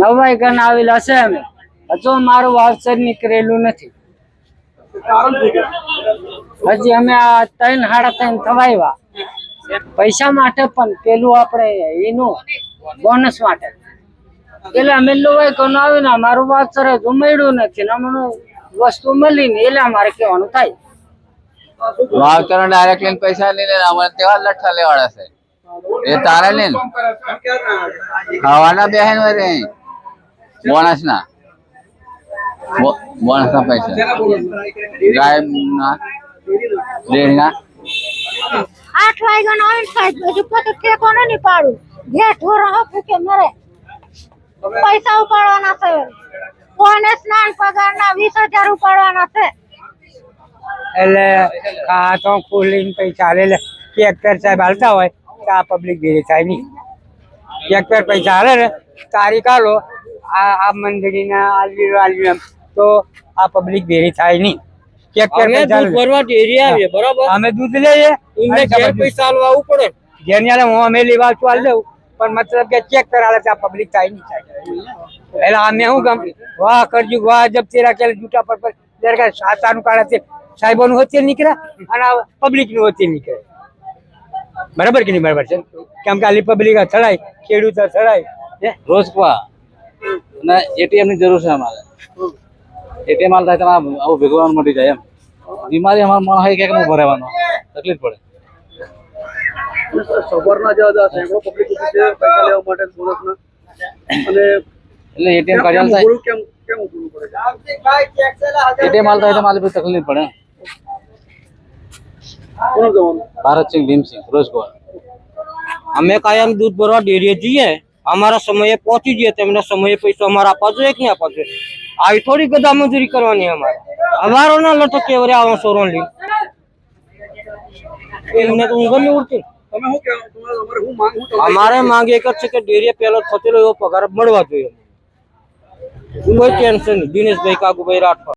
નવાઈ ગણ આવેલા છે અમે. હજુ મારું વાવસર નીકળેલું નથી. હજી અમે આ ત્રણ સાડા ત્રણ થવાયવા. પૈસા માટે પણ પેલું આપણે એનું બોનસ માટે. એટલે અમે લોવાઈ ગણ આવે ને મારું વાવસર હજુ મળ્યું નથી અમને વસ્તુ મળી ને એટલે અમારે કહેવાનું થાય. વાવતર ડાયરેક્ટ લઈને પૈસા લઈને અમારે તેવા લઠ્ઠા લેવાડા છે. એ તારે લઈને ખાવાના બે હોય વરે બોનસ ના બોનસ ના પૈસા. ગાય ના ડેરી ના આઠ વાગ્યાનો આવે ને સાહેબ હજુ પછી ટેકો નહીં પાડું. જે ઢોર ફૂકે મરે. પૈસા ઉપાડવાના છે. કોને સ્નાન પગારના વીસ હજાર ઉપાડવાના છે? એટલે આ તો કુલિંગ પૈસા લે લે. કે પેર સાહેબ હાલતા હોય. તો આ પબ્લિક ભેગી થાય નહીં ચેક પેર પૈસા હાલે ને તારીખ કાલો આ આ મંદિરના આલવી આલવી તો આ પબ્લિક ભેગી થાય નહીં. ચેક પેર પૈસા ભરવા ડેરી આવીએ બરાબર? અમે દૂધ લઈએ. એમને ઘેર પૈસા આલવા આવવું પડે જેની આલે હું અમે લેવા છું આલ દઉં પણ મતલબ કે ચેક કરાવે તો આ પબ્લિક થાય નહીં. થાય એટલે અમે શું કામ? વાહ કરજુ વાહ જબ તેરા કે જૂઠા પર પર કે સાતાનું કાળા તે સાહેબોનું હોતે નીકળે અને પબ્લિકનું હોતી નીકળે બરાબર કે નહીં? બરાબર છે. કેમ કે આલી પબ્લિક અથડાય ખેડૂત અથડાય હે? રોજ કવા અને એટીએમની જરૂર છે અમારે. એટીએમ હાલ થાય તમારે આવું ભેગવાનું મટી જાય એમ. બીમારી અમારા મન હોય કે ભરાવાનો તકલીફ પડે. સવારના જે સેંકડો પબ્લિક છે. પૈસા લેવા માટે અને એટલે એટીએમ ઉભું કેમ કેમ પડે? એટીએમ હાલ થાય તો મારે તકલીફ પડે જવાનું ભારતસિંહ ભીમસિંહ રોજ અમે કાયમ દૂધ ભરવા ડેરીએ જઈએ અમારા સમયે પહોંચી જઈએ તેમને સમયે પૈસા અમારે આપવા જોઈએ કે નહીં આપવા જોઈએ આવી થોડી ગદા મજૂરી કરવાની અમારે. અમારો ના લટકે કેવરે આવો સોરો લઈ એમને તો ઊંઘ નહીં ઉડતી. માંગ અમારે માંગ એક જ છે કે ડેરીએ પહેલો થતેલો એવો પગાર મળવા જોઈએ. કોઈ ટેન્શન નહીં. દિનેશભાઈ કાગુભાઈ રાઠવા.